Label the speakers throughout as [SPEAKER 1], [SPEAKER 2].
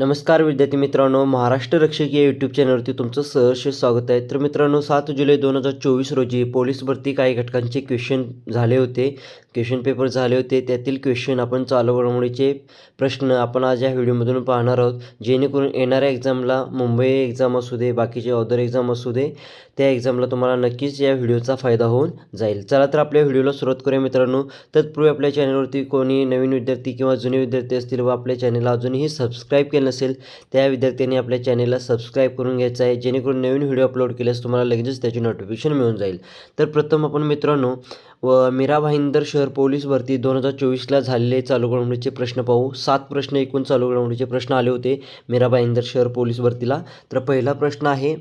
[SPEAKER 1] नमस्कार विद्यार्थी मित्रांनो महाराष्ट्र रक्षक या यूट्यूब चॅनलवरती तुमचं सहर्ष स्वागत आहे. तर मित्रांनो सात जुलै दोन हजार चोवीस रोजी पोलीस भरती काही घटकांचे क्वेश्चन झाले होते. क्वेश्चन पेपर झाले होते. त्यातील क्वेश्चन आपण चालू घडामोडीचे प्रश्न आपण आज या व्हिडिओमधून पाहणार आहोत. जेणेकरून येणाऱ्या एक्झामला मुंबई एक्झाम असू दे बाकीचे अदर एक्झाम असू दे त्या एक्झामला तुम्हाला नक्कीच या व्हिडिओचा फायदा होऊन जाईल. चला तर आपल्या व्हिडिओला सुरुवात करूया मित्रांनो. तत्पूर्वी आपल्या चॅनलवरती कोणी नवीन विद्यार्थी किंवा जुने विद्यार्थी असतील व आपल्या चॅनलला अजूनही सबस्क्राईब केलं नसेल त्या विद्यार्थ्यांनी आपल्या चॅनलला सबस्क्राईब करून घ्यायचं आहे. जेणेकरून नवीन व्हिडिओ अपलोड केल्यास तुम्हाला लगेचच त्याची नोटिफिकेशन मिळून जाईल. तर प्रथम आपण मित्रांनो व मीरा भाईंदर शहर पोलीस भरती दोन हजार चोवीसला झालेले चालू घडामोडीचे प्रश्न पाहू. सात प्रश्न एकूण चालू घडामोडीचे प्रश्न आले होते मीरा भाईंदर शहर पोलीस भरतीला. तर पहिला प्रश्न आहे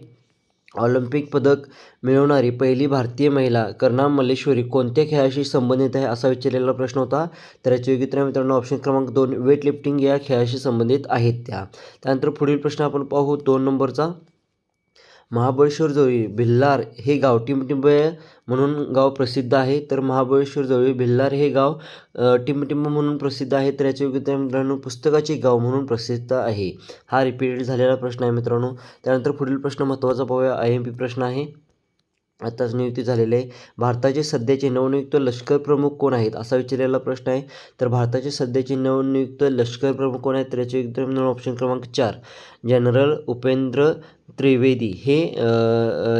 [SPEAKER 1] ऑलिम्पिक पदक मिळवणारी पहिली भारतीय महिला कर्णा मल्लेश्वरी कोणत्या खेळाशी संबंधित आहे असा विचारलेला प्रश्न होता. तर याचे योग्य मित्रांनो ऑप्शन क्रमांक दोन वेट लिफ्टिंग या खेळाशी संबंधित आहेत त्या. त्यानंतर पुढील प्रश्न आपण पाहू दोन नंबरचा. महाबळेश्वर जवळी भिल्लार हे गाव टिंबटिंब म्हणून गाव प्रसिद्ध आहे. तर महाबळेश्वर जवळी भिल्लार हे गाव टिंबटिंब म्हणून प्रसिद्ध आहे. तर याचे योग्यता मित्रांनो पुस्तकाचे गाव म्हणून प्रसिद्ध आहे. हा रिपीटेड झालेला प्रश्न आहे मित्रांनो. त्यानंतर पुढील प्रश्न महत्त्वाचा पाहूया. आय एम पी प्रश्न आहे. आत्ताच नियुक्ती झालेले आहे. भारताचे सध्याचे नवनियुक्त लष्कर प्रमुख कोण आहेत असा विचारलेला प्रश्न आहे. तर भारताचे सध्याचे नवनियुक्त लष्कर प्रमुख कोण आहेत? तर याचे ऑप्शन क्रमांक चार. जनरल उपेंद्र त्रिवेदी. हे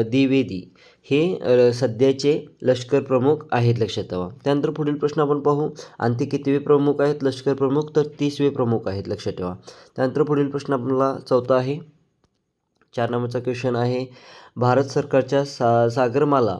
[SPEAKER 1] द्विवेदी. हे सध्याचे लष्कर प्रमुख आहेत लक्षात ठेवा. त्यानंतर पुढील प्रश्न आपण पाहू. आणखी कितवे प्रमुख आहेत लष्कर प्रमुख? तर तीसवे प्रमुख आहेत लक्षात ठेवा. त्यानंतर पुढील प्रश्न आपला चौथा आहे. चार नंबरचा क्वेश्चन आहे. भारत सरकारच्या सा सागरमाला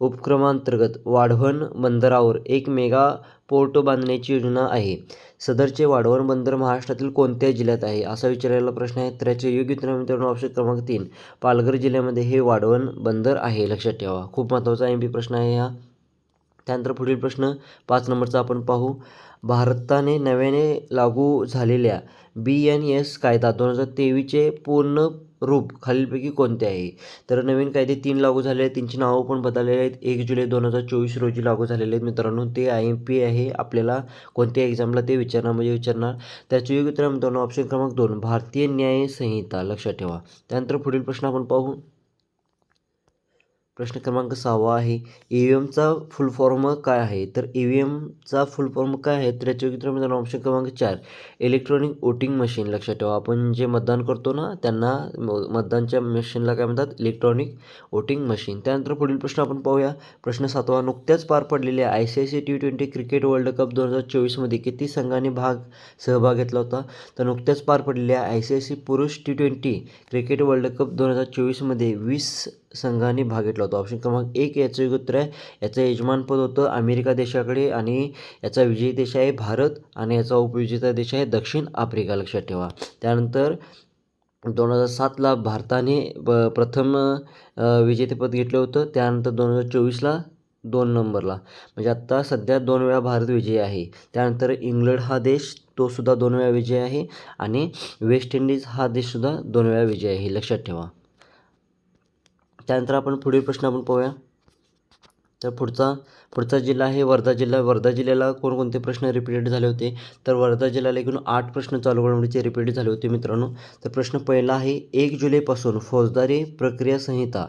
[SPEAKER 1] उपक्रमांतर्गत वाढवण बंदरावर एक मेगा पोर्ट बांधण्याची योजना आहे. सदरचे वाढवण बंदर महाराष्ट्रातील कोणत्या जिल्ह्यात आहे असा विचारलेला प्रश्न आहे. तर याचे योग्य उत्तर मित्रांनो ऑप्शन क्रमांक तीन पालघर जिल्ह्यामध्ये हे वाढवण बंदर आहे लक्षात ठेवा. खूप महत्त्वाचा एम पी प्रश्न आहे हा. त्यानंतर पुढील प्रश्न पाच नंबरचा आपण पाहू. भारताने नव्याने लागू झालेल्या बी एन एस कायदा दोन हजार तेवीसचे पूर्ण रूप खालीलपैकी कोणते आहे? तर नवीन कायदे तीन लागू झाले आहेत. त्यांची नावं पण बदललेली आहेत. एक जुलै दोन हजार चोवीस रोजी लागू झालेले आहेत. मित्रांनो ते आय एम पी आहे. आपल्याला कोणत्या एक्झामला ते विचारणार? म्हणजे विचारणार. त्याचे योग्य उत्तर मित्रांनो ऑप्शन क्रमांक दोन भारतीय न्याय संहिता लक्षात ठेवा. त्यानंतर पुढील प्रश्न आपण पाहू. प्रश्न क्रमांक सहावा आहे ई व्ही एमचा फुल फॉर्म काय आहे? तर ई व्ही एमचा फुल फॉर्म काय आहे? तर याच्या उत्तर मित्रांनो ऑप्शन क्रमांक चार इलेक्ट्रॉनिक वोटिंग मशीन लक्षात ठेवा. आपण जे मतदान करतो ना त्यांना म- मतदानच्या मशीनला काय म्हणतात? इलेक्ट्रॉनिक वोटिंग मशीन त्यानंतर पुढील प्रश्न आपण पाहूया. प्रश्न सातवा नुकत्याच पार पडलेल्या I C I C T twenty cricket world cup दोन हजार चोवीसमध्ये किती संघांनी भाग सहभाग घेतला होता? तर नुकत्याच पार पडलेल्या आय सी आय सी पुरुष T twenty cricket world cup दोन हजार चोवीसमध्ये वीस संघांनी भाग घेतला होता. ऑप्शन क्रमांक एक याचं योग्य उत्तर आहे. याचं यजमानपद होतं अमेरिका देशाकडे आणि याचा विजयी देश आहे भारत आणि याचा उपविजेता देश आहे दक्षिण आफ्रिका. लक्षात ठेवा. त्यानंतर दोन हजार सातला भारताने ब प्रथम विजेतेपद घेतलं होतं. त्यानंतर दोन हजार चोवीसला दोन नंबरला. म्हणजे आत्ता सध्या दोन वेळा भारत विजयी आहे. त्यानंतर इंग्लंड हा देश तो सुद्धा दोन वेळा विजयी आहे आणि वेस्ट इंडिज हा देशसुद्धा दोन वेळा विजयी आहे. लक्षात ठेवा. त्यानंतर आपण पुढील प्रश्न आपण पाहूया. तर पुढचा पुढचा जिल्हा आहे वर्धा जिल्हा. वर्धा जिल्ह्याला कोणकोणते प्रश्न रिपीटेड झाले होते? तर वर्धा जिल्ह्याला एकूण आठ प्रश्न चालू घडामोडीचे रिपीट झाले होते मित्रांनो. तर प्रश्न पहिला आहे एक जुलैपासून फौजदारी प्रक्रिया संहिता.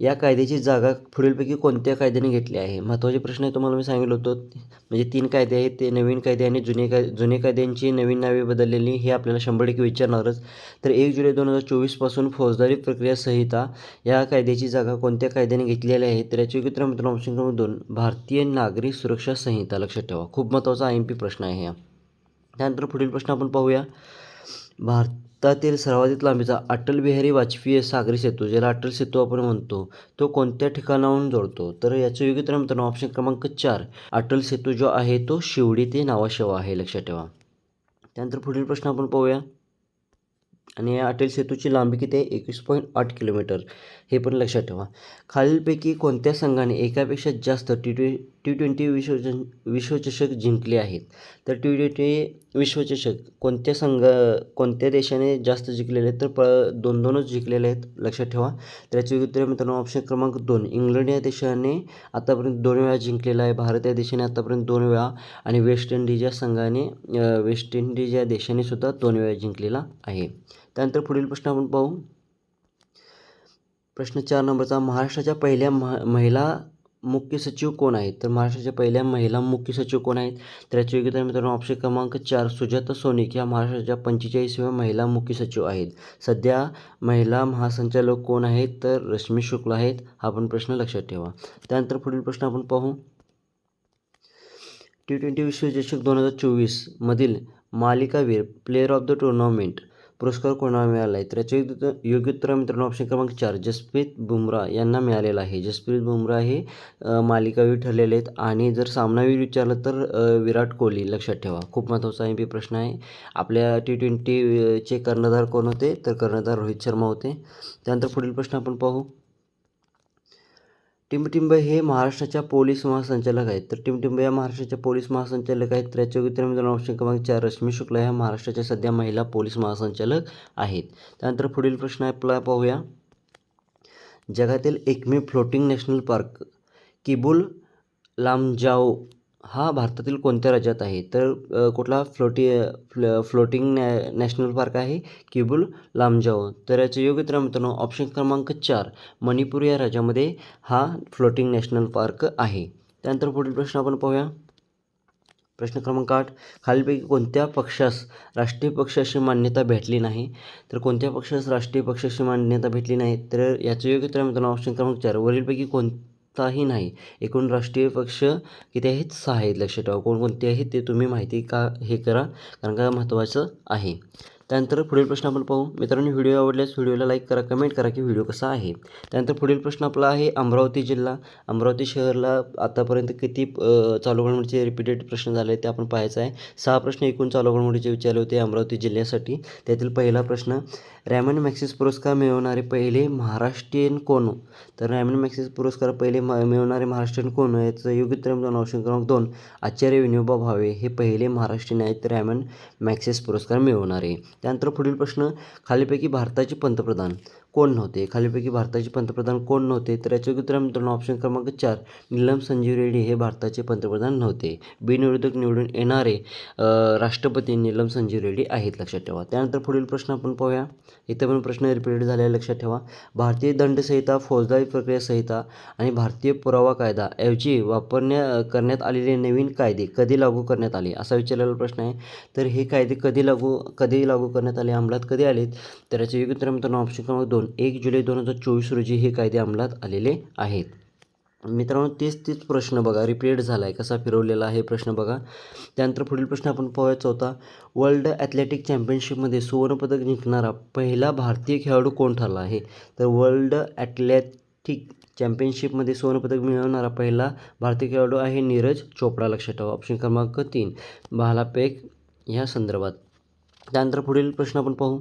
[SPEAKER 1] या कायद्याची जागा पुढीलपैकी कोणत्या कायद्याने घेतली आहे? महत्त्वाचे प्रश्न आहे तुम्हाला मी सांगितलं होतं म्हणजे तीन कायदे आहेत ते नवीन कायदे आणि जुने काय जुने कायद्यांची नवीन नावे बदललेली हे आपल्याला शंभर टक्के विचारणारच. तर एक जुलै दोन हजार चोवीसपासून फौजदारी प्रक्रिया संहिता या कायद्याची जागा कोणत्या कायद्याने घेतलेली आहे? तर याचे उत्तर मित्रांनो ऑप्शन क्रमांक दोन भारतीय नागरिक सुरक्षा संहिता. लक्षात ठेवा खूप महत्त्वाचा आय एम पी प्रश्न आहे हा. त्यानंतर पुढील प्रश्न आपण पाहूया. भारतातील सर्वाधिक लांबीचा अटल बिहारी वाजपेयी सागरी सेतू ज्याला अटल सेतू आपण म्हणतो तो कोणत्या ठिकाणाहून जोडतो? तर याचं योग्य उत्तर मित्रांनो ऑप्शन क्रमांक चार अटल सेतू जो आहे तो शिवडी ते नावाशेवा आहे लक्षात ठेवा. त्यानंतर पुढील प्रश्न आपण पाहूया. आणि या अटल सेतूची लांबी किती आहे? एकवीस पॉईंट आठ किलोमीटर. हे पण लक्षात ठेवा. खालीलपैकी कोणत्या संघाने एकापेक्षा जास्त टी ट्वे टी ट्वेंटी विश्वजन विश्वचषक जिंकले आहेत? तर टी ट्वेंटी विश्वचषक कोणत्या संघ कोणत्या देशाने जास्त जिंकलेले आहेत तर प दोन दोनच जिंकलेले आहेत लक्षात ठेवा. त्याचे उत्तर मित्रांनो ऑप्शन क्रमांक दोन इंग्लंड या देशाने आतापर्यंत दोन वेळा जिंकलेला आहे भारत या देशाने आतापर्यंत दोन वेळा आणि वेस्ट इंडिज या संघाने वेस्ट इंडिज या देशाने सुद्धा दोन वेळा जिंकलेला आहे. त्यानंतर पुढील प्रश्न आपण पाहू. प्रश्न चार नंबरचा महाराष्ट्राच्या पहिल्या मह महिला मुख्य सचिव कोण आहेत? तर महाराष्ट्राच्या पहिल्या महिला मुख्य सचिव कोण आहेत? तर याची योग्यता मित्रांनो ऑप्शन क्रमांक चार सुजाता सोनिक ह्या महाराष्ट्राच्या पंचेचाळीसव्या महिला मुख्य सचिव आहेत. सध्या महिला महासंचालक कोण आहेत? तर रश्मी शुक्ला आहेत. हा पण प्रश्न लक्षात ठेवा. त्यानंतर पुढील प्रश्न आपण पाहू. टी ट्वेंटी विश्वचषक दोन हजार चोवीसमधील मालिकावीर प्लेअर ऑफ द टुर्नामेंट पुरस्कार कोणाला मिळाला आहे तर याचे योग्य उत्तर आहे मित्रांनो ऑप्शन क्रमांक चार जसप्रीत बुमराह यांना मिळालेला आहे. जसप्रीत बुमराह हे मालिकावीर ठरलेले आहेत आणि जर सामनावीर विचारलं तर विराट कोहली. लक्षात ठेवा. खूप महत्त्वाचा एम पी प्रश्न आहे. आपल्या टी ट्वेंटीचे कर्णधार कोण होते? तर कर्णधार रोहित शर्मा होते. त्यानंतर पुढील प्रश्न आपण पाहू. टिंबटिंब हे महाराष्ट्राच्या पोलीस महासंचालक आहेत. तर टिंबटिंब या महाराष्ट्राच्या पोलीस महासंचालक आहेत. तर याच्या मित्रांनो ऑप्शन क्रमांक चार रश्मी शुक्ला ह्या महाराष्ट्राच्या सध्या महिला पोलीस महासंचालक आहेत. त्यानंतर पुढील प्रश्न आपला पाहूया. जगातील एकमेव floating national park Keibul Lamjao हा भारतातील कोणत्या राज्यात आहे? तर कुठला फ्लोटी फ्ल फ्लोटिंग नॅ नॅशनल पार्क आहे? किबुल लामजाओ. तर याचे योग्य तर मित्रांनो ऑप्शन क्रमांक चार मणिपूर या राज्यामध्ये हा फ्लोटिंग नॅशनल पार्क आहे. त्यानंतर पुढील प्रश्न आपण पाहूया. प्रश्न क्रमांक आठ खालीलपैकी कोणत्या पक्षास राष्ट्रीय पक्षाशी मान्यता भेटली नाही? तर कोणत्या पक्षास राष्ट्रीय पक्षाशी मान्यता भेटली नाही? तर याचं योग्य तर मित्रांनो ऑप्शन क्रमांक चार वरीलपैकी कोण कोणताही नाही. एकूण राष्ट्रीय पक्ष किती आहेत? सहा आहेत. लक्षात ठेवा. कोणकोणते आहेत ते तुम्ही माहिती का हे करा कारण का महत्त्वाचं आहे. त्यानंतर पुढील प्रश्न आपण पाहू. मित्रांनो व्हिडिओ आवडल्यास व्हिडिओला लाईक करा कमेंट करा की व्हिडिओ कसा आहे. त्यानंतर पुढील प्रश्न आपला आहे अमरावती जिल्हा. अमरावती शहरला आतापर्यंत किती चालू घडामोडीचे रिपीटेड प्रश्न झाले ते आपण पाहायचं आहे. सहा प्रश्न एकूण चालू घडामोडीचे विचारले होते अमरावती जिल्ह्यासाठी. त्यातील पहिला प्रश्न रॅमन मॅक्सिस पुरस्कार मिळवणारे पहिले महाराष्ट्रीयन कोण? तर रॅमन मॅक्सिस पुरस्कार पहिले म मिळवणारे महाराष्ट्रीयन कोण याचं योग्यतम दोन ऑप्शन क्रमांक दोन आचार्य विनोबा भावे हे पहिले महाराष्ट्रीयन आहेत. रॅमन मॅक्सिस पुरस्कार मिळवणारे. त्यानंतर पुढील प्रश्न खालीपैकी भारताचे पंतप्रधान. कोण नव्हते? खालीपैकी भारताचे पंतप्रधान कोण नव्हते? तर याचे उत्तर मित्रांनो ऑप्शन क्रमांक चार नीलम संजीव रेड्डी हे भारताचे पंतप्रधान नव्हते. बिनविरोधक निवडून येणारे राष्ट्रपती नीलम संजीव रेड्डी आहेत लक्षात ठेवा. त्यानंतर पुढील प्रश्न आपण पाहूया. इथं पण प्रश्न रिपीट झालेला लक्षात ठेवा. भारतीय दंडसंहिता फौजदारी प्रक्रिया संहिता आणि भारतीय पुरावा कायदा ऐवजी वापरण्या करण्यात आलेले नवीन कायदे कधी लागू करण्यात आले? असा विचारलेला प्रश्न आहे. तर हे कायदे कधी लागू कधी लागू करण्यात आले? अंमलात कधी आलेत? तर याचे योग्य उत्तर मित्रांनो ऑप्शन क्रमांक दोन एक जुलै दोन हजार चोवीस रोजी हे कायदे अंमलात आलेले आहेत. मित्रांनो तेच तेच प्रश्न बघा. रिपीट झाला आहे कसा फिरवलेला आहे प्रश्न बघा. त्यानंतर पुढील प्रश्न आपण पाहूया. होता वर्ल्ड ॲथलेटिक चॅम्पियनशिपमध्ये सुवर्णपदक जिंकणारा पहिला भारतीय खेळाडू कोण ठरला आहे? तर वर्ल्ड ॲथलेटिक चॅम्पियनशिपमध्ये सुवर्णपदक मिळवणारा पहिला भारतीय खेळाडू आहे नीरज चोपडा लक्षात ठेवा. ऑप्शन क्रमांक तीन भालापेक ह्या संदर्भात. त्यानंतर पुढील प्रश्न आपण पाहू.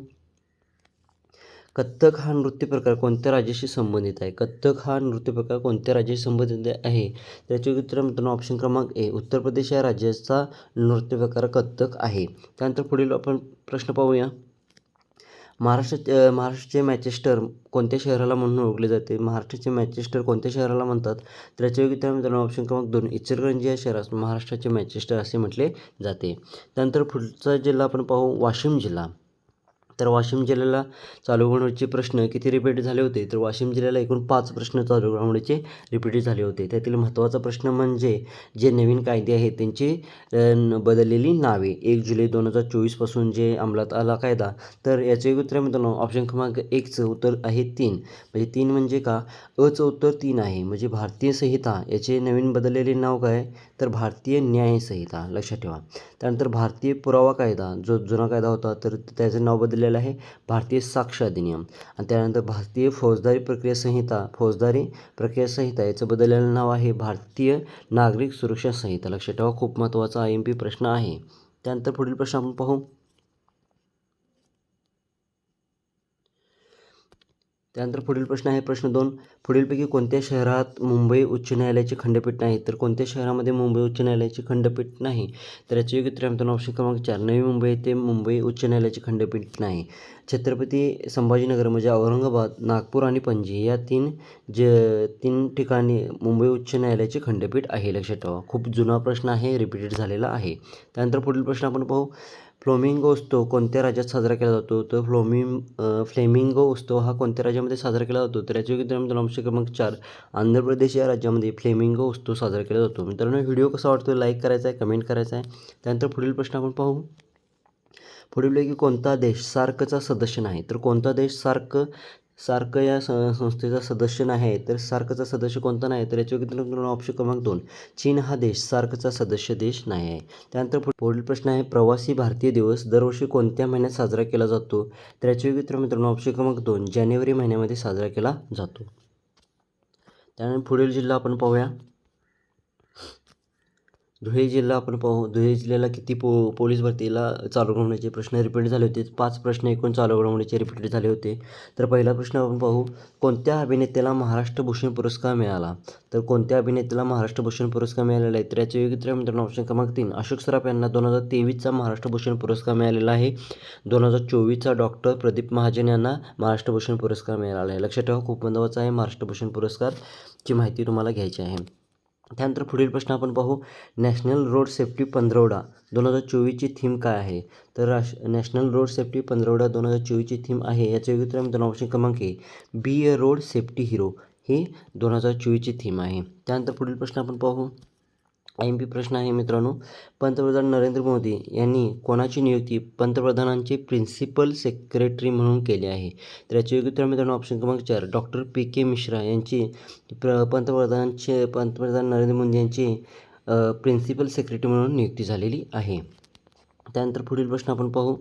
[SPEAKER 1] कथ्थक हा नृत्यप्रकार कोणत्या राज्याशी संबंधित आहे? कथ्थक हा नृत्यप्रकार कोणत्या राज्याशी संबंधित आहे? त्याचे उत्तर मित्रांनो ऑप्शन क्रमांक ए उत्तर प्रदेश या राज्याचा नृत्य प्रकार कथ्थक आहे. त्यानंतर पुढील आपण प्रश्न पाहूया. महाराष्ट्र महाराष्ट्राचे मॅचेस्टर कोणत्या शहराला म्हणून ओळखले जाते? महाराष्ट्राचे मॅचेस्टर कोणत्या शहराला म्हणतात? तर याचे उत्तर मित्रांनो ऑप्शन क्रमांक दोन इचलकरंजी या शहरास महाराष्ट्राचे मॅचेस्टर असे म्हटले जाते. त्यानंतर पुढचा जिल्हा आपण पाहू वाशिम जिल्हा. तर वाशिम जिल्ह्याला चालू घडामोडीचे प्रश्न किती रिपीट झाले होते? तर वाशिम जिल्ह्याला एकूण पाच प्रश्न चालू घडामोडीचे रिपीट झाले होते. त्यातील महत्त्वाचा प्रश्न म्हणजे जे नवीन कायदे आहेत त्यांची बदललेली नावे. एक जुलै दोन हजार चोवीसपासून जे अंमलात आला कायदा तर याचे उत्तर मित्रांनो ऑप्शन क्रमांक एकचं उत्तर आहे तीन. म्हणजे तीन म्हणजे का? अचं उत्तर तीन आहे. म्हणजे भारतीय संहिता याचे नवीन बदललेले नाव काय? तर भारतीय न्यायसंहिता लक्षात ठेवा. त्यानंतर भारतीय पुरावा कायदा जो जुना कायदा होता तर त्याचं नाव बदललेलं आहे भारतीय साक्ष अधिनियम. आणि त्यानंतर भारतीय फौजदारी प्रक्रिया संहिता फौजदारी प्रक्रिया संहिता याचं बदललेलं नाव आहे भारतीय नागरिक सुरक्षा संहिता. लक्षात ठेवा खूप महत्त्वाचा आय एम पी प्रश्न आहे. त्यानंतर पुढील प्रश्न आपण पाहू. त्यानंतर पुढील प्रश्न आहे प्रश्न दोन. पुढीलपैकी कोणत्या शहरात मुंबई उच्च न्यायालयाची खंडपीठ नाही? तर कोणत्या शहरामध्ये मुंबई उच्च न्यायालयाची खंडपीठ नाही? तर याचे योग्य उत्तर आहे ऑप्शन क्रमांक चार. नवी मुंबई ते मुंबई उच्च न्यायालयाचे खंडपीठ नाही. छत्रपती संभाजीनगर म्हणजे औरंगाबाद नागपूर आणि पणजी या तीन ज तीन ठिकाणी मुंबई उच्च न्यायालयाचे खंडपीठ आहे. लक्षात ठेवा. खूप जुना प्रश्न आहे रिपीटेड झालेला आहे. त्यानंतर पुढील प्रश्न आपण पाहू. फ्लोमिंगो उत्सव कोणत्या राज्यात साजरा केला जातो? तर फ्लोमिंग फ्लेमिंगो उत्सव हा कोणत्या राज्यामध्ये साजरा केला जातो? तर याच्या योग्य मित्रांनो ऑप्शन क्रमांक चार आंध्र प्रदेश या राज्यामध्ये फ्लेमिंगो उत्सव साजरा केला जातो. मित्रांनो व्हिडिओ कसा वाटतो लाईक करायचा आहे कमेंट करायचा आहे. त्यानंतर पुढील प्रश्न आपण पाहू. पुढीलपैकी कोणता देश सार्कचा सदस्य नाही? तर कोणता देश सार्क सार्क या स संस्थेचा सदस्य नाही आहे तर सार्कचा सदस्य कोणता नाही? तर याच्या योग्य ऑप्शन क्रमांक दोन. चीन हा देश सार्कचा सदस्य देश नाही आहे. त्यानंतर पुढील प्रश्न आहे प्रवासी भारतीय दिवस दरवर्षी कोणत्या महिन्यात साजरा केला जातो? तर याच्या योग्य मित्रांनो ऑप्शन क्रमांक दोन जानेवारी महिन्यामध्ये साजरा केला जातो. त्यानंतर पुढील जिल्हा आपण पाहूया. धुळे जिल्हा आपण पाहू. धुळे जिल्ह्याला किती पो पोलीस भरतीला चालू घडवण्याचे प्रश्न रिपीट झाले होते. पाच प्रश्न एकूण चालू घडवण्याचे रिपीट झाले होते. तर पहिला प्रश्न आपण पाहू. कोणत्या अभिनेत्याला महाराष्ट्र भूषण पुरस्कार मिळाला? तर कोणत्या अभिनेत्याला महाराष्ट्र भूषण पुरस्कार मिळालेला आहे? तर याचे योग्य मित्रांनो ऑप्शन क्रमांक तीन. अशोक सराफ यांना दोन हजार तेवीसचा महाराष्ट्र भूषण पुरस्कार मिळालेला आहे. दोन हजार चोवीसचा डॉक्टर प्रदीप महाजन यांना महाराष्ट्र भूषण पुरस्कार मिळाला आहे. लक्षात ठेवा खूप महत्त्वाचा आहे महाराष्ट्र भूषण पुरस्कारची माहिती तुम्हाला घ्यायची आहे. त्यानंतर पुढील प्रश्न आपण पाहू. नॅशनल रोड सेफ्टी पंधरवडा दोन हजार चोवीसची थीम काय आहे? तर राश नॅशनल रोड सेफ्टी पंधरवडा दोन हजार चोवीसची थीम आहे याचे योग्य उत्तर मित्रांनो ऑप्शन क्रमांक A B A road safety hero. ही दोन हजार चोवीसची थीम आहे. त्यानंतर पुढील प्रश्न आपण पाहू. एम पी प्रश्न आहे मित्रांनो पंतप्रधान नरेंद्र मोदी यांनी कोणाची नियुक्ती पंतप्रधानांचे प्रिन्सिपल सेक्रेटरी म्हणून केली आहे? तर याचे योग्य उत्तर मित्रांनो ऑप्शन क्रमांक चार डॉक्टर पी के मिश्रा यांची प्र पंतप्रधानांचे पंतप्रधान नरेंद्र मोदी यांची प्रिन्सिपल सेक्रेटरी म्हणून नियुक्ती झालेली आहे. त्यानंतर पुढील प्रश्न आपण पाहू.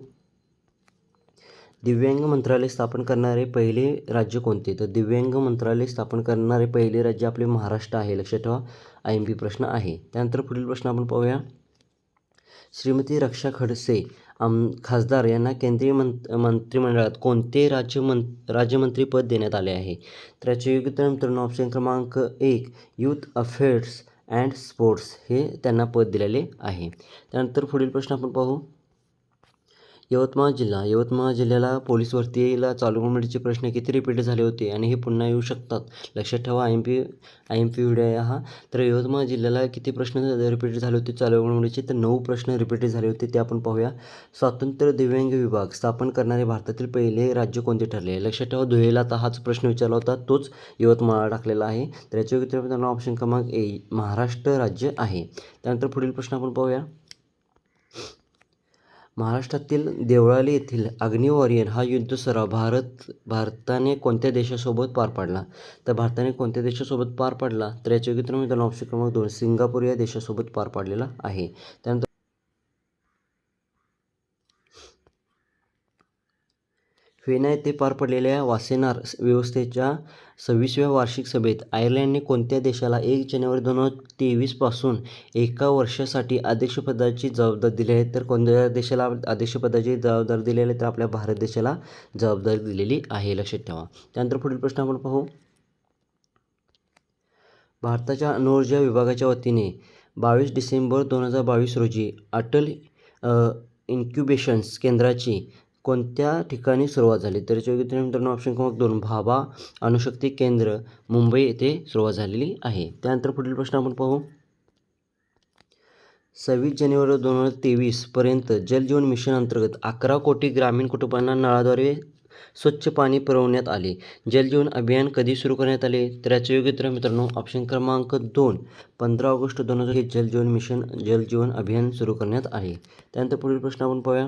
[SPEAKER 1] दिव्यांग मंत्रालय स्थापन करणारे पहिले राज्य कोणते? तर दिव्यांग मंत्रालय स्थापन करणारे पहिले राज्य आपले महाराष्ट्र आहे लक्षात ठेवा. आय एम पी प्रश्न आहे. त्यानंतर पुढील प्रश्न आपण पाहूया. श्रीमती रक्षा खडसे आम खासदार यांना केंद्रीय मंत मंत्रिमंडळात कोणते राज्यमं राज्यमंत्रीपद देण्यात आले आहे? तर याचे योग्य मित्रांनो ऑप्शन क्रमांक एक यूथ अफेअर्स अँड स्पोर्ट्स हे त्यांना पद दिलेले आहे. त्यानंतर पुढील प्रश्न आपण पाहू. यवतमाळ जिल्हा. यवतमाळ जिल्ह्याला पोलीस भरतीला चालू घडामोडीचे प्रश्न किती रिपीट झाले होते आणि हे पुन्हा येऊ शकतात. लक्षात ठेवा I M P I M P video हा. तर यवतमाळ जिल्ह्याला किती प्रश्न रिपीट झाले होते चालू घडामोडीचे तर नऊ प्रश्न रिपीट झाले होते. ते आपण पाहूया. स्वातंत्र्य दिव्यांग विभाग स्थापन करणारे भारतातील पहिले राज्य कोणते ठरले? लक्षात ठेवा धुळेला आता हाच प्रश्न विचारला होता. तोच यवतमाळ टाकलेला आहे. तर याच्या व्यतिरिक्त ऑप्शन क्रमांक ए महाराष्ट्र राज्य आहे. त्यानंतर पुढील प्रश्न आपण पाहूया. महाराष्ट्रातील देवळाली येथील अग्निवॉरियर हा युद्ध सराव भारत भारताने कोणत्या देशासोबत पार पाडला? तर भारताने कोणत्या देशासोबत पार पाडला? तर याच्या उत्तर मित्रांनो ऑप्शन क्रमांक दोन सिंगापूर या देशासोबत पार पाडलेला आहे. त्यानंतर व्हिएना येथे पार पडलेल्या वासेनार व्यवस्थेच्या सव्वीसव्या वार्षिक सभेत आयर्लंडने कोणत्या देशाला एक जानेवारी दोन हजार तेवीसपासून एका वर्षासाठी अध्यक्षपदाची जबाबदारी दिली आहे? तर कोणत्या देशाला अध्यक्षपदाची जबाबदारी दिलेली आहे? तर आपल्या भारत देशाला जबाबदारी दिलेली आहे. लक्षात ठेवा. त्यानंतर पुढील प्रश्न आपण पाहू. भारताच्या अणुऊर्जा विभागाच्या वतीने बावीस डिसेंबर दोन हजार बावीस रोजी अटल इन्क्युबेशन्स केंद्राची कोणत्या ठिकाणी सुरुवात झाली? तर याच्या योग्य मित्रांनो ऑप्शन क्रमांक दोन भाभा अणुशक्ती केंद्र मुंबई येथे सुरुवात झालेली आहे. त्यानंतर पुढील प्रश्न आपण पाहू. सव्वीस जानेवारी दोन हजार तेवीसपर्यंत जलजीवन मिशन अंतर्गत अकरा कोटी ग्रामीण कुटुंबांना नळाद्वारे स्वच्छ पाणी पुरवण्यात आले. जलजीवन अभियान कधी सुरू करण्यात आले? तर याचे योग्य तर मित्रांनो ऑप्शन क्रमांक दोन पंधरा ऑगस्ट दोन हजार हे जलजीवन मिशन जलजीवन अभियान सुरू करण्यात आले त्यानंतर पुढील प्रश्न आपण पाहूया.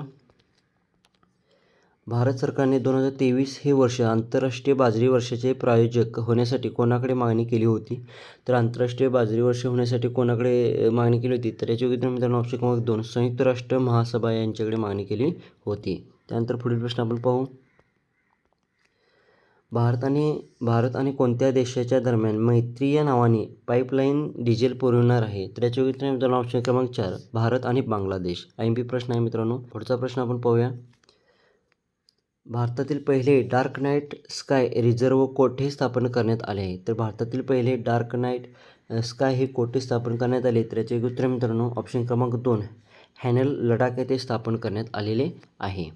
[SPEAKER 1] भारत सरकारने दोन हजार तेवीस हे वर्ष आंतरराष्ट्रीय बाजरी वर्षाचे प्रायोजक होण्यासाठी कोणाकडे मागणी केली होती? तर आंतरराष्ट्रीय बाजरी वर्ष होण्यासाठी कोणाकडे मागणी केली होती? तर याची योग्य मित्रांनो ऑप्शन क्रमांक दोन संयुक्त राष्ट्र महासभा यांच्याकडे मागणी केली होती. त्यानंतर पुढील प्रश्न आपण पाहू. भारताने भारत आणि कोणत्या देशाच्या दरम्यान मैत्री या नावाने पाईपलाईन डिझेल पुरवणार आहे? तर याच्या योग्य मित्रांनो ऑप्शन क्रमांक चार भारत आणि बांगलादेश. आय एम पी प्रश्न आहे मित्रांनो. पुढचा प्रश्न आपण पाहूया. भारतातील पहिले डार्क नाईट स्काय रिझर्व कोठे स्थापन करण्यात आले? आहे तर भारतातील पहिले डार्क नाईट स्काय हे कोठे स्थापन करण्यात आले? तर याचे उत्तर मित्रांनो ऑप्शन क्रमांक दोन हॅनल लडाख येथे स्थापन करण्यात आलेले आहे.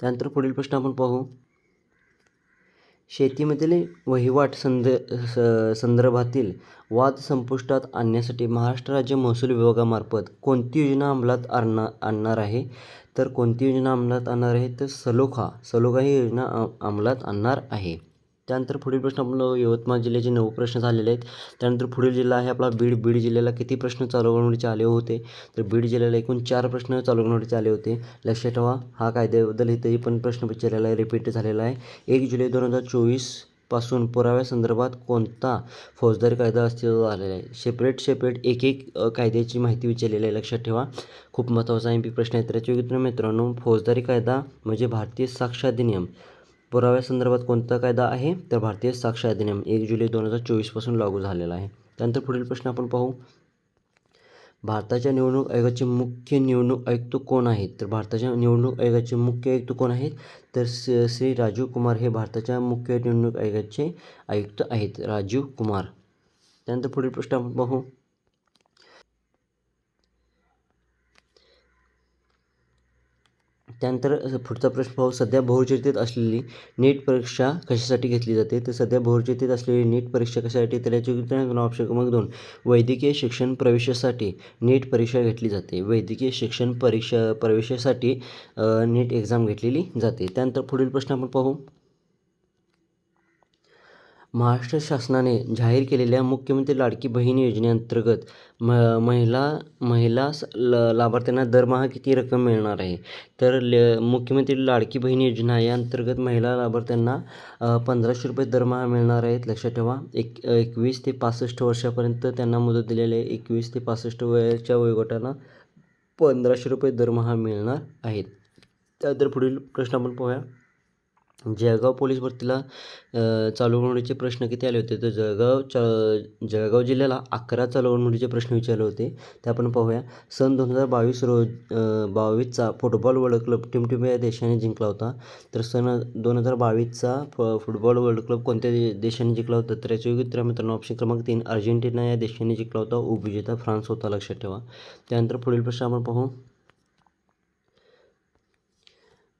[SPEAKER 1] त्यानंतर पुढील प्रश्न आपण पाहू. शेतीमधील वहिवाट संद स- संदर्भातील वाद संपुष्टात आणण्यासाठी महाराष्ट्र राज्य महसूल विभागामार्फत कोणती योजना अंमलात आणणार आणणार आहे? तर कोणती योजना अंमलात आणणार आहे? तर सलोखा सलोखा ही योजना अ- अंमलात आणणार आहे. त्यानंतर पुढील प्रश्न आपलं यवतमाळ जिल्ह्याचे नऊ प्रश्न झालेले आहेत. त्यानंतर पुढील जिल्हा आहे आपला बीड. बीड जिल्ह्याला किती प्रश्न चालू घडामोडीचे आले होते? तर बीड जिल्ह्याला एकूण चार प्रश्न चालू घडामोडीचे आले होते. लक्षात ठेवा हा कायद्याबद्दल इथेही पण प्रश्न विचारलेला आहे रिपीट झालेला आहे. एक जुलै दोन हजार चोवीसपासून पुराव्यासंदर्भात कोणता फौजदारी कायदा अस्तित्वात आलेला आहे? सेपरेट सेपरेट एक एक कायद्याची माहिती विचारलेली आहे. लक्षात ठेवा खूप महत्त्वाचा एम पी प्रश्न आहे. त्याच्या मित्रांनो फौजदारी कायदा म्हणजे भारतीय साक्ष अधिनियम. पुराव्यासंदर्भात कोणता कायदा आहे? तर भारतीय साक्ष अधिनियम एक जुलै दोन हजार चोवीसपासून लागू झालेला आहे. त्यानंतर पुढील प्रश्न आपण पाहू. भारताच्या निवडणूक आयोगाचे मुख्य निवडणूक आयुक्त कोण आहेत? तर भारताच्या निवडणूक आयोगाचे मुख्य आयुक्त कोण आहेत? तर श्री राजीव कुमार हे भारताच्या मुख्य निवडणूक आयोगाचे आयुक्त आहेत. राजीव कुमार. त्यानंतर पुढील प्रश्न आपण पाहू. त्यानंतर पुढचा प्रश्न पाहू. सध्या बहुचर्चित असलेली नीट परीक्षा कशासाठी घेतली जाते? तर सध्या बहुचर्चित असलेली नीट परीक्षा कशासाठी? तर याची ऑप्शन क्रमांक दोन. वैद्यकीय शिक्षण प्रवेशासाठी नीट परीक्षा घेतली जाते. वैद्यकीय शिक्षण परीक्षा प्रवेशासाठी नीट एक्झाम घेतलेली जाते. त्यानंतर पुढील प्रश्न आपण पाहू. महाराष्ट्र शासनाने जाहीर केलेल्या मुख्यमंत्री लाडकी बहीण योजनेअंतर्गत म महिला महिला स- ल लाभार्थ्यांना दरमहा किती रक्कम मिळणार आहे? तर ल मुख्यमंत्री लाडकी बहीण योजना या अंतर्गत महिला लाभार्थ्यांना पंधराशे रुपये दरमहा मिळणार आहेत. लक्षात ठेवा एक एकवीस ते पासष्ट वर्षापर्यंत त्यांना मुदत दिलेली आहे. एकवीस ते पासष्ट वयाच्या वयोगटांना पंधराशे रुपये दरमहा मिळणार आहेत. त्यानंतर पुढील प्रश्न आपण पाहूया. जळगाव पोलीस भरतीला चालू घडामोडीचे प्रश्न किती आले होते? तर जळगाव च जळगाव जिल्ह्याला अकरा चालू घडामोडीचे प्रश्न विचारले होते. ते आपण पाहूया. सन दोन हजार बावीस रोज बावीसचा football world club team team या देशाने जिंकला होता. तर सन दोन हजार बावीसचा फ फुटबॉल वर्ल्ड क्लब कोणत्या देशाने जिंकला होता? तर याचे उत्तर मित्रांनो ऑप्शन क्रमांक तीन अर्जेंटिना या देशाने जिंकला होता. उपविजेता फ्रान्स होता लक्षात ठेवा. त्यानंतर पुढील प्रश्न आपण पाहू.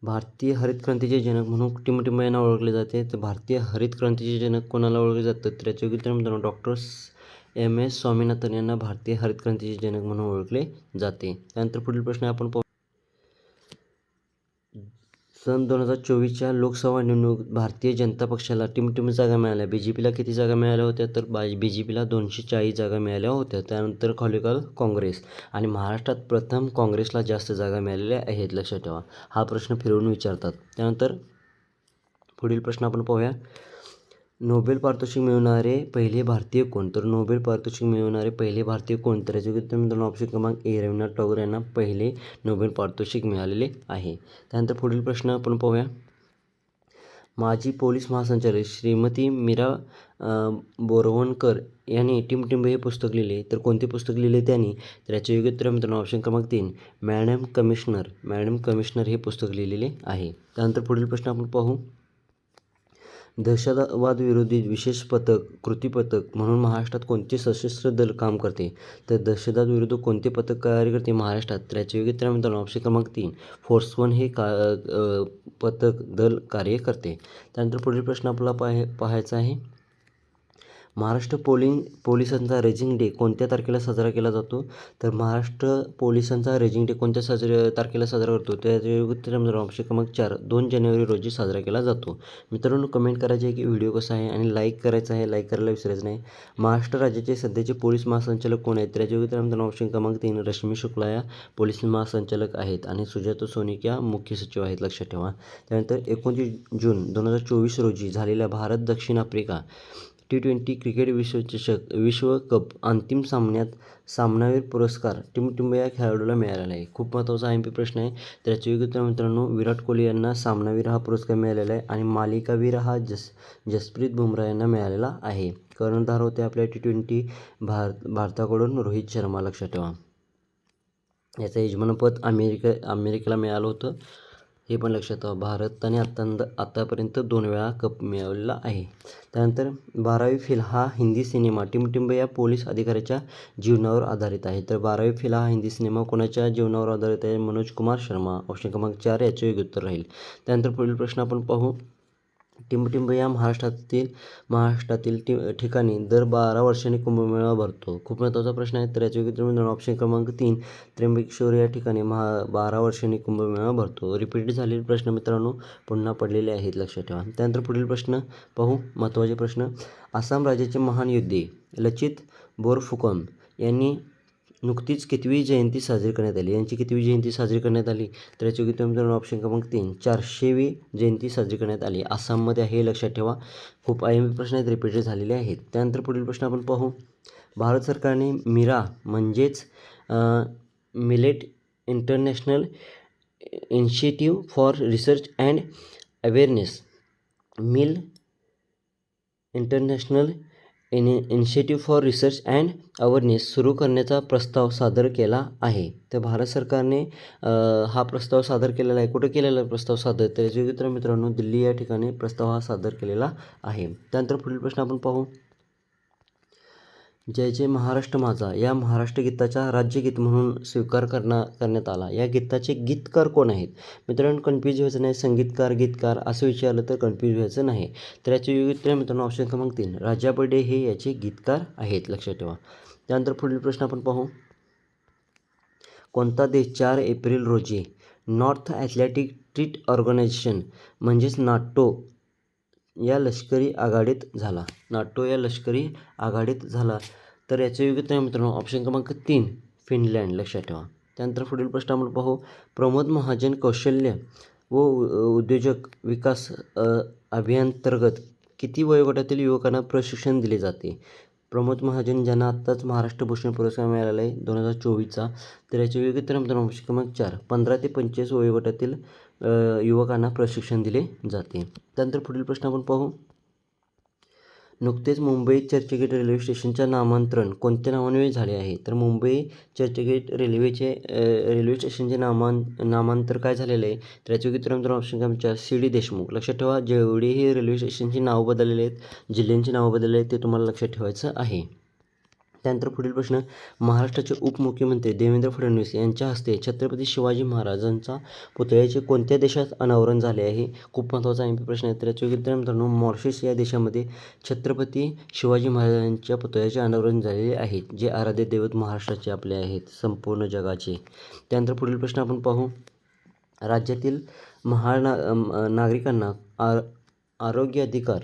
[SPEAKER 1] भारतीय हरित क्रांतीचे जनक म्हणून टिमटिंब यांना ओळखले जाते. तर भारतीय हरित क्रांतीचे जनक कोणाला ओळखले जातात? तर याचे उत्तर मित्रांनो डॉक्टर एम एस स्वामीनाथन यांना भारतीय हरित क्रांतीचे जनक म्हणून ओळखले जाते. त्यानंतर पुढील प्रश्न आपण पाहू सन दोन हजार चोवीसच्या लोकसभा निवडणूक भारतीय जनता पक्षाला टिमटिमी जागा मिळाल्या. बी जे पीला किती जागा मिळाल्या होत्या? तर बा बी जे पीला दोनशे चाळीस जागा मिळाल्या होत्या. त्यानंतर खॉलिकल काँग्रेस आणि महाराष्ट्रात प्रथम काँग्रेसला जास्त जागा मिळालेल्या आहेत. लक्षात ठेवा. हा प्रश्न फिरवून विचारतात. त्यानंतर पुढील प्रश्न आपण पाहूया. नोबेल पारितोषिक मिळवणारे पहिले भारतीय कोण? तर नोबेल पारितोषिक मिळवणारे पहिले भारतीय कोण? तर याचे उत्तर मित्रांनो ऑप्शन क्रमांक ए रवींद्रनाथ टागोर यांना पहिले नोबेल पारितोषिक मिळालेले आहे. त्यानंतर पुढील प्रश्न आपण पाहूया. माजी पोलीस महासंचालक श्रीमती मीरा बोरवणकर यांनी टिमटिंब हे पुस्तक लिहिले. तर कोणते पुस्तक लिहिले त्यांनी? तर याचे योग्य उत्तर मित्रांनो ऑप्शन क्रमांक तीन मॅडम कमिशनर मॅडम कमिशनर हे पुस्तक लिहिलेले आहे. त्यानंतर पुढील प्रश्न आपण पाहू. दहशतवाद विरोधी विशेष पथक कृती पथक म्हणून महाराष्ट्रात कोणते सशस्त्र दल काम करते? तर दहशतवाद विरुद्ध कोणते पथक कार्य करते महाराष्ट्रात? त्याचे योग्य मित्रांनो ऑप्शन क्रमांक तीन फोर्स वन हे का पथक दल कार्य करते. त्यानंतर पुढील प्रश्न आपला पाह पाहायचा आहे. महाराष्ट्र पोलिंग पोलिसांचा रेजिंग डे कोणत्या तारखेला साजरा केला जातो? तर महाराष्ट्र पोलिसांचा रेजिंग डे कोणत्या साजरे तारखेला साजरा करतो? त्याचे उत्तर ऑप्शन क्रमांक चार दोन जानेवारी रोजी साजरा केला जातो. मित्रांनो कमेंट करायचे आहे की व्हिडिओ कसा आहे आणि लाईक करायचा आहे लाईक करायला विसरायचं नाही. महाराष्ट्र राज्याचे सध्याचे पोलीस महासंचालक कोण आहेत? त्याचे उत्तर ऑप्शन क्रमांक तीन रश्मी शुक्ला या पोलीस महासंचालक आहेत आणि सुजाता सोनिक या मुख्य सचिव आहेत. लक्षात ठेवा. त्यानंतर एकोणतीस जून दोन हजार चोवीस रोजी झालेल्या भारत दक्षिण आफ्रिका टी ट्वेंटी क्रिकेट विश्वचषक विश्वकप अंतिम सामन्यात सामनावीर पुरस्कार टिमटिंब या खेळाडूला मिळालेला आहे. खूप महत्त्वाचा एम पी प्रश्न आहे. त्याचे योग्य मित्रांनो विराट कोहली यांना सामनावीर हा पुरस्कार मिळालेला आहे आणि मालिकावीर हा जस जसप्रीत बुमराह यांना मिळालेला आहे. कर्णधार होते आपल्या टी ट्वेंटी भारत भारताकडून रोहित शर्मा. लक्षात ठेवा. याचं यजमानपद अमेरिका अमेरिकेला मिळालं होतं. हे पण लक्षात ठेवा भारताने आत्ता आत्तापर्यंत दोन वेळा कप मिळवलेला आहे. त्यानंतर बारावी फिल हा हिंदी सिनेमा टिमटिंब या पोलीस अधिकाऱ्याच्या जीवनावर आधारित आहे. तर बारावी फिल हा हिंदी सिनेमा कोणाच्या जीवनावर आधारित आहे? मनोज कुमार शर्मा. ऑप्शन क्रमांक चार याचे योग्य उत्तर राहील. त्यानंतर पुढील प्रश्न आपण पाहू. टिंबटिंब या महाराष्ट्रातील महाराष्ट्रातील टि ठिकाणी दर बारा वर्षांनी कुंभमेळा भरतो. खूप महत्त्वाचा प्रश्न आहे. तर याचे मित्रांनो ऑप्शन क्रमांक तीन त्र्यंबकेश्वर या ठिकाणी महा बारा वर्षांनी कुंभमेळा भरतो. रिपीट झालेले प्रश्न मित्रांनो पुन्हा पडलेले आहेत. लक्षात ठेवा. त्यानंतर पुढील प्रश्न पाहू. महत्त्वाचे प्रश्न आसाम राज्याचे महान योद्धे लचित बोरफुकन यांनी नुकतीच कितवी जयंती साजरी करण्यात आली. यांची कितवी जयंती साजरी करण्यात आली? तर याची किती मित्रांनो ऑप्शन क्रमांक तीन चारशेवी जयंती साजरी करण्यात आली. आसाममध्ये हे लक्षात ठेवा. खूप आय एम पी प्रश्न आहेत रिपीटेड झालेले आहेत. त्यानंतर पुढील प्रश्न आपण पाहू. भारत सरकारने मिरा म्हणजेच millet international initiative for research and awareness millet international in initiative for research and awareness सुरू करण्याचा प्रस्ताव सादर केला आहे. तर भारत सरकारने हा प्रस्ताव सादर केलेला आहे. कुठं केलेला आहे प्रस्ताव सादर? तर याचे मित्रांनो दिल्ली या ठिकाणी प्रस्ताव हा सादर केलेला आहे. त्यानंतर पुढील प्रश्न आपण पाहू. जय जय महाराष्ट्र माझा. या महाराष्ट्र गीताचा राज्यगीत म्हणून स्वीकार करना करण्यात आला. या गीताचे गीतकार कोण आहेत? मित्रांनो कन्फ्यूज व्हायचं नाही. संगीतकार गीतकार असं विचारलं तर कन्फ्यूज व्हायचं नाही. तर याचे योग्य मित्रांनो ऑप्शन क्रमांक तीन राजा बर्डे हे याचे गीतकार आहेत. लक्षात ठेवा. त्यानंतर पुढील प्रश्न आपण पाहू. कोणता देश चार एप्रिल रोजी? नॉर्थ ॲथलेटिक ट्रीट ऑर्गनायझेशन म्हणजेच नाटो या लष्करी आघाडीत झाला. नाटो या लष्करी आघाडीत झाला. तर याचे योग्य उत्तर मित्रांनो ऑप्शन क्रमांक तीन फिनलँड लक्षात ठेवा. त्यानंतर पुढील प्रश्न आपण पाहू. प्रमोद महाजन कौशल्य व उद्योजक विकास अभियांतर्गत किती वयोगटातील युवकांना प्रशिक्षण दिले जाते? प्रमोद महाजन ज्यांना आत्ताच महाराष्ट्र भूषण पुरस्कार मिळाला आहे दोन हजार चोवीसचा तर याचे योग्य उत्तर मित्रांनो ऑप्शन क्रमांक चार पंधरा ते पंचवीस वयोगटातील युवकांना प्रशिक्षण दिले जाते. त्यानंतर पुढील प्रश्न आपण पाहू. नुकतेच मुंबई चर्चगेट रेल्वे स्टेशनच्या नामांतरण कोणत्या नावाने झाले आहे? तर मुंबई चर्चगेट रेल्वेचे रेल्वे स्टेशनचे नामां नामांतर काय झालेलं आहे? तर उत्तर ऑप्शन क्रमांक सी डी देशमुख. लक्षात ठेवा जेवढेही रेल्वे स्टेशनची नावं बदललेली आहेत जिल्ह्यांची नावं बदललेली आहेत ते तुम्हाला लक्षात ठेवायचं आहे. त्यानंतर पुढील प्रश्न महाराष्ट्राचे उपमुख्यमंत्री देवेंद्र फडणवीस यांच्या हस्ते छत्रपती शिवाजी महाराजांचा पुतळ्याचे कोणत्या देशात अनावरण झाले आहे? खूप महत्त्वाचा एम पी प्रश्न आहे. तर याचे उत्तर मित्रांनो मॉरिशस या देशामध्ये छत्रपती शिवाजी महाराजांच्या पुतळ्याचे अनावरण झालेले आहे जे आराध्य दैवत महाराष्ट्राचे आपले आहेत संपूर्ण जगाचे. त्यानंतर पुढील प्रश्न आपण पाहू. राज्यातील महाना नागरिकांना आ आरोग्य अधिकार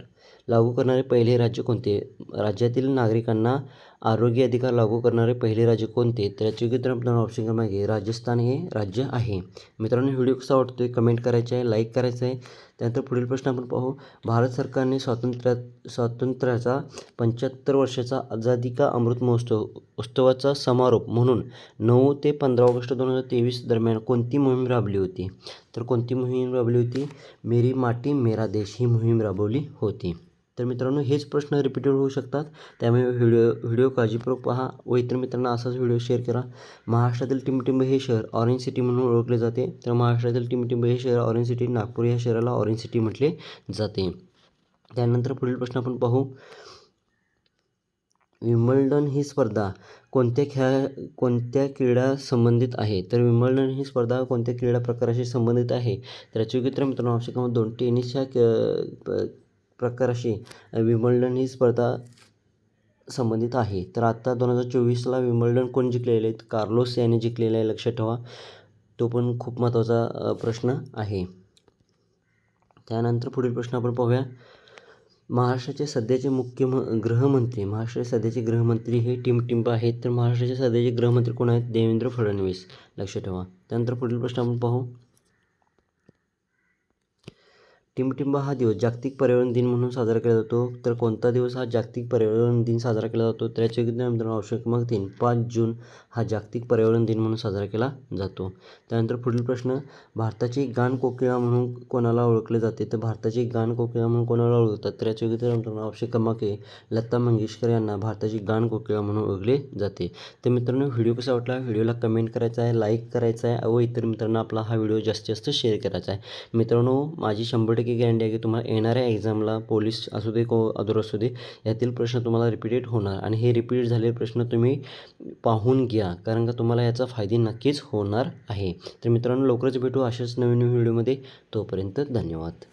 [SPEAKER 1] लागू करणारे पहिले राज्य कोणते? राज्यातील नागरिकांना आरोग्य अधिकार लागू करणारे पहिले राज्य कोणते? तर याची योग्य उत्तर ऑप्शन क्रमांक आहे राजस्थान हे राज्य आहे. मित्रांनो व्हिडिओ कसा वाटतो आहे कमेंट करायचे आहे लाईक करायचं आहे. त्यानंतर पुढील प्रश्न आपण पाहू. भारत सरकारने स्वातंत्र्या स्वातंत्र्याचा पंच्याहत्तर वर्षाचा आझादी का अमृत महोत्सव उत्सवाचा समारोप म्हणून नऊ ते पंधरा ऑगस्ट दोन हजार तेवीस दरम्यान कोणती मोहीम राबली होती? तर कोणती मोहीम राबली होती? मेरी माटी मेरा देश ही मोहीम राबवली होती. तर मित्रांनो हेच प्रश्न रिपीटेड होऊ शकतात. त्यामुळे व्हिडिओ व्हिडिओ काळजीपूर्वक पहा. व इतर मित्रांना असाच व्हिडिओ शेअर करा. महाराष्ट्रातील टिमटिंब हे शहर ऑरेंज सिटी म्हणून ओळखले जाते. तर महाराष्ट्रातील टिमटिंब हे शहर ऑरेंज सिटी नागपूर या शहराला ऑरेंज सिटी म्हटले जाते. त्यानंतर पुढील प्रश्न आपण पाहू. विम्बल्डन ही स्पर्धा कोणत्या खेळा कोणत्या क्रीडा संबंधित आहे? तर विम्बल्डन ही स्पर्धा कोणत्या क्रीडा प्रकाराशी संबंधित आहे? तर याचे उत्तर मित्रांनो आवश्यक दोन. टेनिसच्या क- प- प्रकाराशी विम्बल्डन ही स्पर्धा संबंधित आहे. तर आत्ता दोन हजार चोवीसला विम्बल्डन कोण जिंकलेले आहेत? कार्लोस याने जिंकलेला आहे लक्षात ठेवा. तो पण खूप महत्त्वाचा प्रश्न आहे. त्यानंतर पुढील प्रश्न आपण पाहूया. महाराष्ट्राचे सध्याचे मुख्य म गृहमंत्री महाराष्ट्राचे सध्याचे गृहमंत्री हे टिमटिंब आहेत. तर महाराष्ट्राचे सध्याचे गृहमंत्री कोण आहेत? देवेंद्र फडणवीस लक्षात ठेवा. त्यानंतर पुढील प्रश्न आपण पाहू. टिंबटिंबा हा दिवस जागतिक पर्यावरण दिन म्हणून साजरा केला जातो. तर कोणता दिवस हा जागतिक पर्यावरण दिन साजरा केला जातो? त्याचे मित्रांनो ऑप्शन क्रमांक तीन पाच जून हा जागतिक पर्यावरण दिन म्हणून साजरा केला जातो. त्यानंतर पुढील प्रश्न भारताची गान कोकिळा म्हणून कोणाला ओळखले जाते? तर भारताची गान कोकिळा म्हणून कोणाला ओळखतात? तर याचे उत्तर मित्रांनो ऑप्शन क्रमांक लता मंगेशकर यांना भारताची गान कोकिळा म्हणून ओळखले जाते. तर मित्रांनो व्हिडिओ कसा वाटला? व्हिडिओला कमेंट करायचा आहे लाईक करायचा आहे व इतर मित्रांनो आपला हा व्हिडिओ जास्तीत जास्त शेअर करायचा आहे. मित्रांनो माझी शंभर टक्के गॅरंटी आहे की तुम्हाला येणाऱ्या एक्झामला पोलीस असू दे को अदर असू दे यातील प्रश्न तुम्हाला रिपीटेड होणार. आणि हे रिपीट झालेले प्रश्न तुम्ही पाहून घ्या कारण का तुम्हाला याचा फायदे नक्कीच होणार आहे. तर मित्रांनो लवकरच भेटू अशाच नवीन नवीन व्हिडिओमध्ये तोपर्यंत धन्यवाद.